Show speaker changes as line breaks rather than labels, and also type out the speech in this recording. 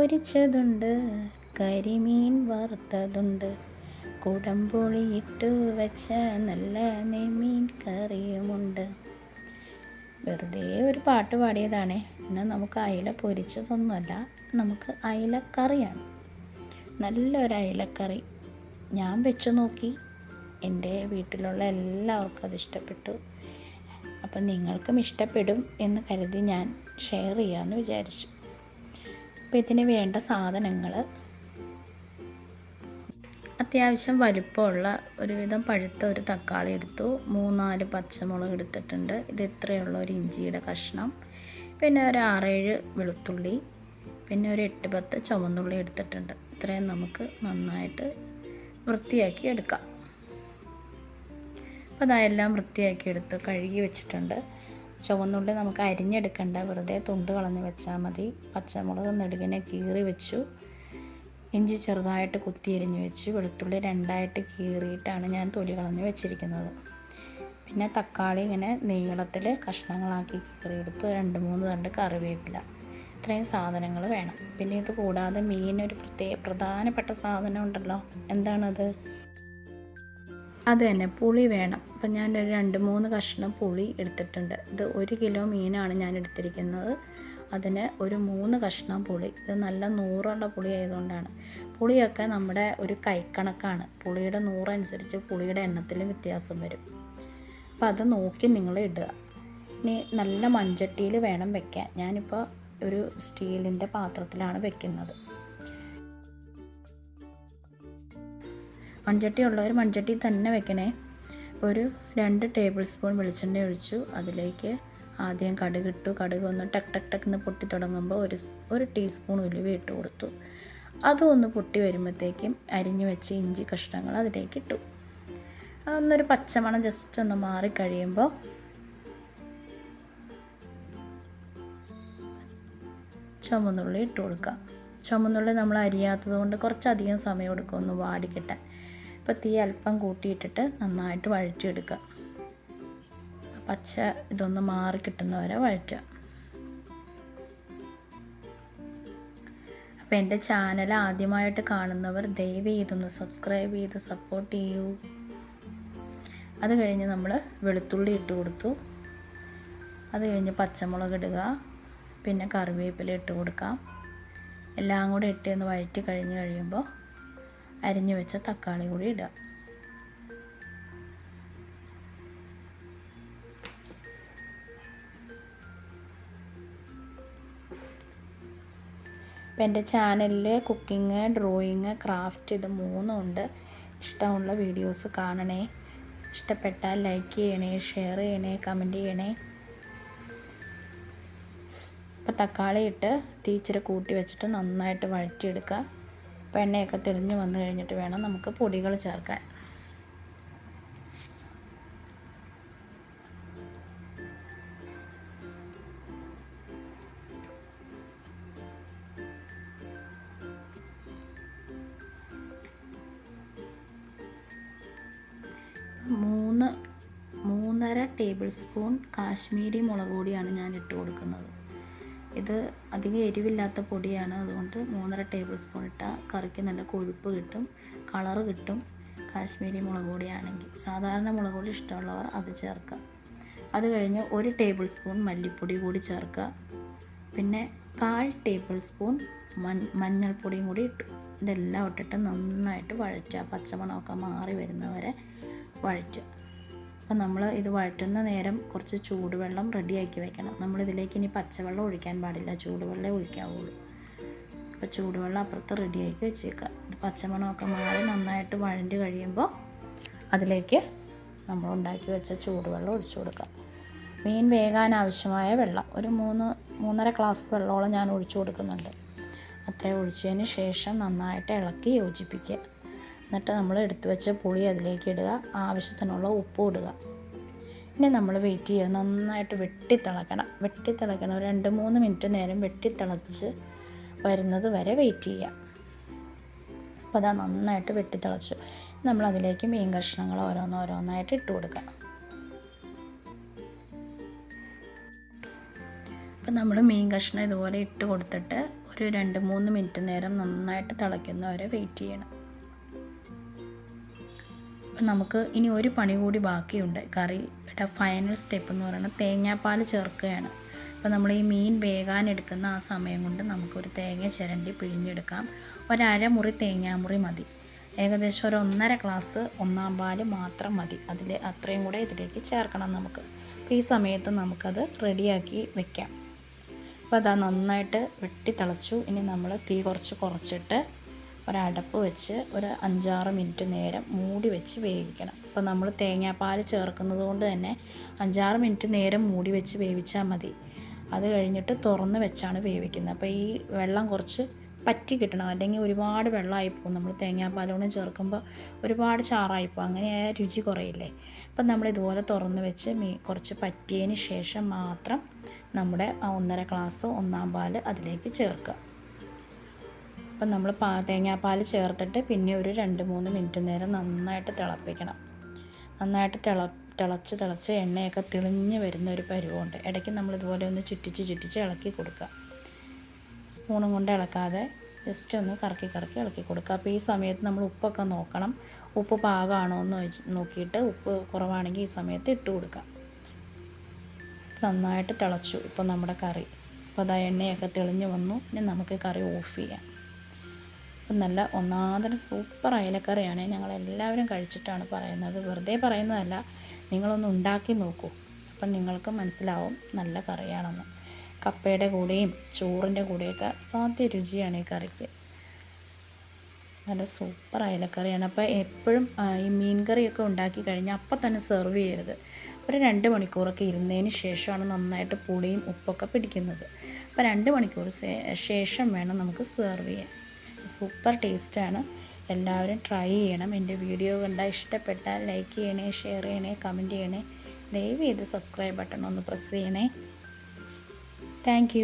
പൊരിച്ചതുണ്ട് കരിമീൻ വറുത്തതുണ്ട്. കുടംപുളി ഇട്ടു വെച്ച നല്ല നെയ്മീൻ കറിയുമുണ്ട്. വെറുതെ ഒരു പാട്ട് പാടിയതാണ്. എന്നാൽ നമുക്ക് അയില പൊരിച്ചതൊന്നുമല്ല നമുക്ക് അയിലക്കറിയാണ്. നല്ലൊരു അയിലക്കറി. ഞാൻ വെച്ച് നോക്കി. എന്റെ വീട്ടിലുള്ള എല്ലാവർക്കും അത് ഇഷ്ടപ്പെട്ടു. അപ്പം നിങ്ങൾക്കും ഇഷ്ടപ്പെടും എന്ന് കരുതി ഞാൻ ഷെയർ ചെയ്യാമെന്ന് വിചാരിച്ചു. അപ്പോൾ ഇതിന് വേണ്ട സാധനങ്ങൾ അത്യാവശ്യം വലിപ്പമുള്ള ഒരുവിധം പഴുത്ത ഒരു തക്കാളി എടുത്തു. മൂന്നാൽ പച്ചമുളക് എടുത്തിട്ടുണ്ട്. ഇത് ഇത്രയുള്ള ഒരു ഇഞ്ചിയുടെ കഷ്ണം. പിന്നെ ഒരു ആറേഴ് വെളുത്തുള്ളി. പിന്നെ ഒരു എട്ട് പത്ത് ചുവന്നുള്ളി എടുത്തിട്ടുണ്ട്. ഇത്രയും നമുക്ക് നന്നായിട്ട് വൃത്തിയാക്കി എടുക്കാം. അപ്പോൾ അതെല്ലാം വൃത്തിയാക്കി എടുത്ത് കഴുകി വെച്ചിട്ടുണ്ട്. ചുവന്നുള്ളി നമുക്ക് അരിഞ്ഞെടുക്കണ്ട. വെറുതെ തുണ്ട് കളഞ്ഞ് വെച്ചാൽ മതി. പച്ചമുളക് നെടുകിനെ കീറി വെച്ചു. ഇഞ്ചി ചെറുതായിട്ട് കുത്തി അരിഞ്ഞ് വെച്ച്. വെളുത്തുള്ളി രണ്ടായിട്ട് കീറിയിട്ടാണ് ഞാൻ തൊലി കളഞ്ഞ് വെച്ചിരിക്കുന്നത്. പിന്നെ തക്കാളി ഇങ്ങനെ നീളത്തിൽ കഷ്ണങ്ങളാക്കി കീറിയെടുത്തു. രണ്ട് മൂന്ന് തണ്ട് കറിവേപ്പില. ഇത്രയും സാധനങ്ങൾ വേണം. പിന്നെ ഇത് കൂടാതെ മീൻ ഒരു പ്രത്യേക പ്രധാനപ്പെട്ട സാധനം ഉണ്ടല്ലോ. എന്താണത്? അത് തന്നെ പുളി വേണം. അപ്പം ഞാൻ ഒരു രണ്ട് മൂന്ന് കഷ്ണം പുളി എടുത്തിട്ടുണ്ട്. ഇത് ഒരു കിലോ മീനാണ് ഞാൻ എടുത്തിരിക്കുന്നത്. അതിന് ഒരു മൂന്ന് കഷ്ണം പുളി. ഇത് നല്ല നൂറുള്ള പുളി ആയതുകൊണ്ടാണ്. പുളിയൊക്കെ നമ്മുടെ ഒരു കൈക്കണക്കാണ്. പുളിയുടെ നൂറനുസരിച്ച് പുളിയുടെ എണ്ണത്തിലും വ്യത്യാസം വരും. അപ്പം അത് നോക്കി നിങ്ങൾ ഇടുക. ഇനി നല്ല മൺചട്ടിയിൽ വേണം വെക്കാൻ. ഞാനിപ്പോൾ ഒരു സ്റ്റീലിന്റെ പാത്രത്തിലാണ് വെക്കുന്നത്. മൺചട്ടി ഉള്ളവർ മൺചട്ടി തന്നെ വെക്കണേ. ഒരു രണ്ട് ടേബിൾ സ്പൂൺ വെളിച്ചെണ്ണ ഒഴിച്ചു. അതിലേക്ക് ആദ്യം കടുക് ഇട്ടു. കടുക് ഒന്ന് ടക്ക് ടക്ക് ടക്ക് എന്ന് പൊട്ടി തുടങ്ങുമ്പോൾ ഒരു ഒരു ടീസ്പൂൺ ഉലുവ ഇട്ട് കൊടുത്തു. അതും ഒന്ന് പൊട്ടി വരുമ്പോഴത്തേക്കും അരിഞ്ഞു വെച്ച ഇഞ്ചി കഷ്ണങ്ങൾ അതിലേക്ക് ഇട്ടു. അതൊന്നൊരു പച്ചമണം ജസ്റ്റ് ഒന്ന് മാറി കഴിയുമ്പോൾ ചുമന്നുള്ളി ഇട്ട് കൊടുക്കാം. ചുമന്നുള്ളി നമ്മൾ അരിയാത്തത് കൊണ്ട് കുറച്ചധികം സമയം എടുക്കും ഒന്ന് വാടിക്കിട്ടാൻ. തീ അല്പം കൂട്ടിയിട്ടിട്ട് നന്നായിട്ട് വഴറ്റിയെടുക്കുക. പച്ച ഇതൊന്ന് മാറി കിട്ടുന്നവരെ വഴറ്റുക. അപ്പോൾ എന്റെ ചാനൽ ആദ്യമായിട്ട് കാണുന്നവർ ദയവ് ചെയ്തൊന്ന് സബ്സ്ക്രൈബ് ചെയ്ത് സപ്പോർട്ട് ചെയ്യൂ. അത് കഴിഞ്ഞ് നമ്മൾ വെളുത്തുള്ളി ഇട്ട് കൊടുത്തു. അത് കഴിഞ്ഞ് പച്ചമുളക് ഇടുക. പിന്നെ കറിവേപ്പില ഇട്ട് കൊടുക്കാം. എല്ലാം കൂടെ ഇട്ട് ഒന്ന് വഴറ്റി കഴിഞ്ഞ് കഴിയുമ്പോൾ അരിഞ്ഞു വെച്ച തക്കാളി കൂടി ഇടുക. ഇപ്പം എന്റെ ചാനലിൽ കുക്കിങ് ഡ്രോയിങ് ക്രാഫ്റ്റ് ഇത് മൂന്നും ഉണ്ട് ഇഷ്ടമുള്ള വീഡിയോസ് കാണണേ. ഇഷ്ടപ്പെട്ടാൽ ലൈക്ക് ചെയ്യണേ ഷെയർ ചെയ്യണേ കമന്റ് ചെയ്യണേ. അപ്പോൾ തക്കാളി ഇട്ട് തീച്ചിരി കൂട്ടി വെച്ചിട്ട് നന്നായിട്ട് വഴറ്റിയെടുക്കുക. അപ്പോൾ എണ്ണയൊക്കെ തെളിഞ്ഞ് വന്നു കഴിഞ്ഞിട്ട് വേണം നമുക്ക് പൊടികൾ ചേർക്കാൻ. മൂന്ന് മൂന്നര ടേബിൾ സ്പൂൺ കാശ്മീരി മുളക് പൊടിയാണ് ഞാൻ ഇട്ട് കൊടുക്കുന്നത്. ഇത് അധികം എരിവില്ലാത്ത പൊടിയാണ്. അതുകൊണ്ട് മൂന്നര ടേബിൾ സ്പൂൺ ഇട്ടാൽ കറിക്ക് നല്ല കൊഴുപ്പ് കിട്ടും കളറ് കിട്ടും. കാശ്മീരി മുളക് പൊടിയാണെങ്കിൽ സാധാരണ മുളക് പൊടി ഇഷ്ടമുള്ളവർ അത് ചേർക്കുക. അത് കഴിഞ്ഞ് ഒരു ടേബിൾ സ്പൂൺ മല്ലിപ്പൊടി കൂടി ചേർക്കുക. പിന്നെ കാൽ ടേബിൾ സ്പൂൺ മഞ്ഞ മഞ്ഞൾപ്പൊടിയും കൂടി ഇട്ടു. ഇതെല്ലാം ഇട്ടിട്ട് നന്നായിട്ട് വഴറ്റുക. പച്ചമണമൊക്കെ മാറി വരുന്നവരെ വഴറ്റുക. അപ്പം നമ്മൾ ഇത് വഴറ്റുന്ന നേരം കുറച്ച് ചൂടുവെള്ളം റെഡിയാക്കി വെക്കണം. നമ്മളിതിലേക്ക് ഇനി പച്ചവെള്ളം ഒഴിക്കാൻ പാടില്ല. ചൂടുവെള്ളമേ ഒഴിക്കാവുള്ളൂ. അപ്പോൾ ചൂടുവെള്ളം അപ്പുറത്ത് റെഡിയാക്കി വെച്ചേക്കാം. പച്ചമണമൊക്കെ മാറി നന്നായിട്ട് വഴണ്ടി കഴിയുമ്പോൾ അതിലേക്ക് നമ്മൾ ഉണ്ടാക്കി വെച്ച ചൂടുവെള്ളം ഒഴിച്ചു കൊടുക്കാം മീൻ വേകാൻ ആവശ്യമായ വെള്ളം. ഒരു മൂന്ന് മൂന്നര ഗ്ലാസ് വെള്ളമോളം ഞാൻ ഒഴിച്ചു കൊടുക്കുന്നുണ്ട്. അത്രയും ഒഴിച്ചതിന് ശേഷം നന്നായിട്ട് ഇളക്കി യോജിപ്പിക്കുക. എന്നിട്ട് നമ്മൾ എടുത്തു വെച്ച പുളി അതിലേക്ക് ഇടുക. ആവശ്യത്തിനുള്ള ഉപ്പും ഇടുക. ഇനി നമ്മൾ വെയിറ്റ് ചെയ്യുക. നന്നായിട്ട് വെട്ടിത്തിളക്കണം. വെട്ടിത്തിളക്കണം. രണ്ട് മൂന്ന് മിനിറ്റ് നേരം വെട്ടിത്തിളച്ച് വരുന്നത് വരെ വെയിറ്റ് ചെയ്യുക. അപ്പോൾ അതാ നന്നായിട്ട് വെട്ടിത്തിളച്ചു. നമ്മൾ അതിലേക്ക് മീൻ കഷ്ണങ്ങൾ ഓരോന്നോരോന്നായിട്ട് ഇട്ട് കൊടുക്കുക. അപ്പം നമ്മൾ മീൻ കഷ്ണം ഇതുപോലെ ഇട്ട് കൊടുത്തിട്ട് ഒരു രണ്ട് മൂന്ന് മിനിറ്റ് നേരം നന്നായിട്ട് തിളയ്ക്കുന്നവരെ വെയിറ്റ് ചെയ്യണം. നമുക്ക് ഇനി ഒരു പണി കൂടി ബാക്കിയുണ്ട്. കറിയുടെ ഫൈനൽ സ്റ്റെപ്പ് എന്ന് പറയുന്നത് തേങ്ങാപ്പാൽ ചേർക്കുകയാണ്. അപ്പോൾ നമ്മൾ ഈ മീൻ വേകാൻ എടുക്കുന്ന ആ സമയം കൊണ്ട് നമുക്കൊരു തേങ്ങ ചിരണ്ടി പിഴിഞ്ഞെടുക്കാം. ഒരമുറി തേങ്ങാമുറി മതി. ഏകദേശം ഒരു ഒന്നര ഗ്ലാസ് ഒന്നാം പാൽ മാത്രം മതി. അതിൽ അത്രയും കൂടെ ഇതിലേക്ക് ചേർക്കണം നമുക്ക്. അപ്പോൾ ഈ സമയത്ത് നമുക്കത് റെഡിയാക്കി വെക്കാം. അപ്പോൾ അതാ നന്നായിട്ട് വെട്ടി തിളച്ചു. ഇനി നമ്മൾ തീ കുറച്ച് കുറച്ചിട്ട് ഒരടപ്പ് വെച്ച് ഒരു അഞ്ചാറ് മിനിറ്റ് നേരം മൂടി വെച്ച് വേവിക്കണം. അപ്പോൾ നമ്മൾ തേങ്ങാപ്പാൽ ചേർക്കുന്നത് കൊണ്ട് തന്നെ അഞ്ചാറ് മിനിറ്റ് നേരം മൂടി വെച്ച് വേവിച്ചാൽ മതി. അത് കഴിഞ്ഞിട്ട് തുറന്ന് വെച്ചാണ് വേവിക്കുന്നത്. അപ്പോൾ ഈ വെള്ളം കുറച്ച് പറ്റി കിട്ടണം. അല്ലെങ്കിൽ ഒരുപാട് വെള്ളമായി പോകും. നമ്മൾ തേങ്ങാപ്പാലോട് ചേർക്കുമ്പോൾ ഒരുപാട് ചാറായി പോകും. അങ്ങനെ രുചി കുറയില്ലേ? അപ്പം നമ്മൾ ഇതുപോലെ തുറന്ന് വെച്ച് മീ കുറച്ച് പറ്റിയതിന് ശേഷം മാത്രം നമ്മുടെ ഒന്നര ഗ്ലാസ് ഒന്നാം പാൽ അതിലേക്ക് ചേർക്കുക. അപ്പം നമ്മൾ പാ തേങ്ങാപ്പാൽ ചേർത്തിട്ട് പിന്നെ ഒരു രണ്ട് മൂന്ന് മിനിറ്റ് നേരം നന്നായിട്ട് തിളപ്പിക്കണം. നന്നായിട്ട് തിള തിളച്ച് തിളച്ച് എണ്ണയൊക്കെ തെളിഞ്ഞ് വരുന്ന ഒരു പരുവമുണ്ട് ഇടയ്ക്ക് നമ്മൾ ഇതുപോലെ ഒന്ന് ചുറ്റിച്ച് ചുറ്റിച്ച് ഇളക്കി കൊടുക്കുക. സ്പൂണും കൊണ്ട് ഇളക്കാതെ ജസ്റ്റ് ഒന്ന് കറക്കി കറക്കി ഇളക്കി കൊടുക്കുക. അപ്പോൾ ഈ സമയത്ത് നമ്മൾ ഉപ്പൊക്കെ നോക്കണം. ഉപ്പ് പാകമാണോ എന്ന് നോക്കിയിട്ട് ഉപ്പ് കുറവാണെങ്കിൽ ഈ സമയത്ത് ഇട്ട് കൊടുക്കുക. നന്നായിട്ട് തിളച്ചു ഇപ്പോൾ നമ്മുടെ കറി. അപ്പോൾ അതാ എണ്ണയൊക്കെ തെളിഞ്ഞ് വന്നു. ഇനി നമുക്ക് കറി ഓഫ് ചെയ്യാം. അപ്പം നല്ല ഒന്നാന്തരം സൂപ്പർ അയലക്കറിയാണ്. ഞങ്ങൾ എല്ലാവരും കഴിച്ചിട്ടാണ് പറയുന്നത്. വെറുതെ പറയുന്നതല്ല നിങ്ങളൊന്ന് ഉണ്ടാക്കി നോക്കൂ. അപ്പം നിങ്ങൾക്ക് മനസ്സിലാവും നല്ല കറിയാണെന്ന്. കപ്പയുടെ കൂടെയും ചോറിന്റെ കൂടെയൊക്കെ സാധ്യ രുചിയാണ് ഈ കറിക്ക്. നല്ല സൂപ്പർ അയലക്കറിയാണ്. അപ്പോൾ എപ്പോഴും ഈ മീൻ കറിയൊക്കെ ഉണ്ടാക്കി കഴിഞ്ഞാൽ അപ്പം തന്നെ സെർവ് ചെയ്യരുത്. ഒരു രണ്ട് മണിക്കൂറൊക്കെ ഇരുന്നതിന് ശേഷമാണ് നന്നായിട്ട് പുളിയും ഉപ്പൊക്കെ പിടിക്കുന്നത്. അപ്പോൾ രണ്ട് മണിക്കൂർ ശേഷം വേണം നമുക്ക് സെർവ് ചെയ്യാൻ. സൂപ്പർ ടേസ്റ്റാണ്. എല്ലാവരും ട്രൈ ചെയ്യണം. എന്റെ വീഡിയോ കണ്ടാൽ ഇഷ്ടപ്പെട്ടാൽ ലൈക്ക് ചെയ്യണേ ഷെയർ ചെയ്യണേ കമന്റ് ചെയ്യണേ. ദയവ് ചെയ്ത് സബ്സ്ക്രൈബ് ബട്ടൺ ഒന്ന് പ്രസ് ചെയ്യണേ. താങ്ക്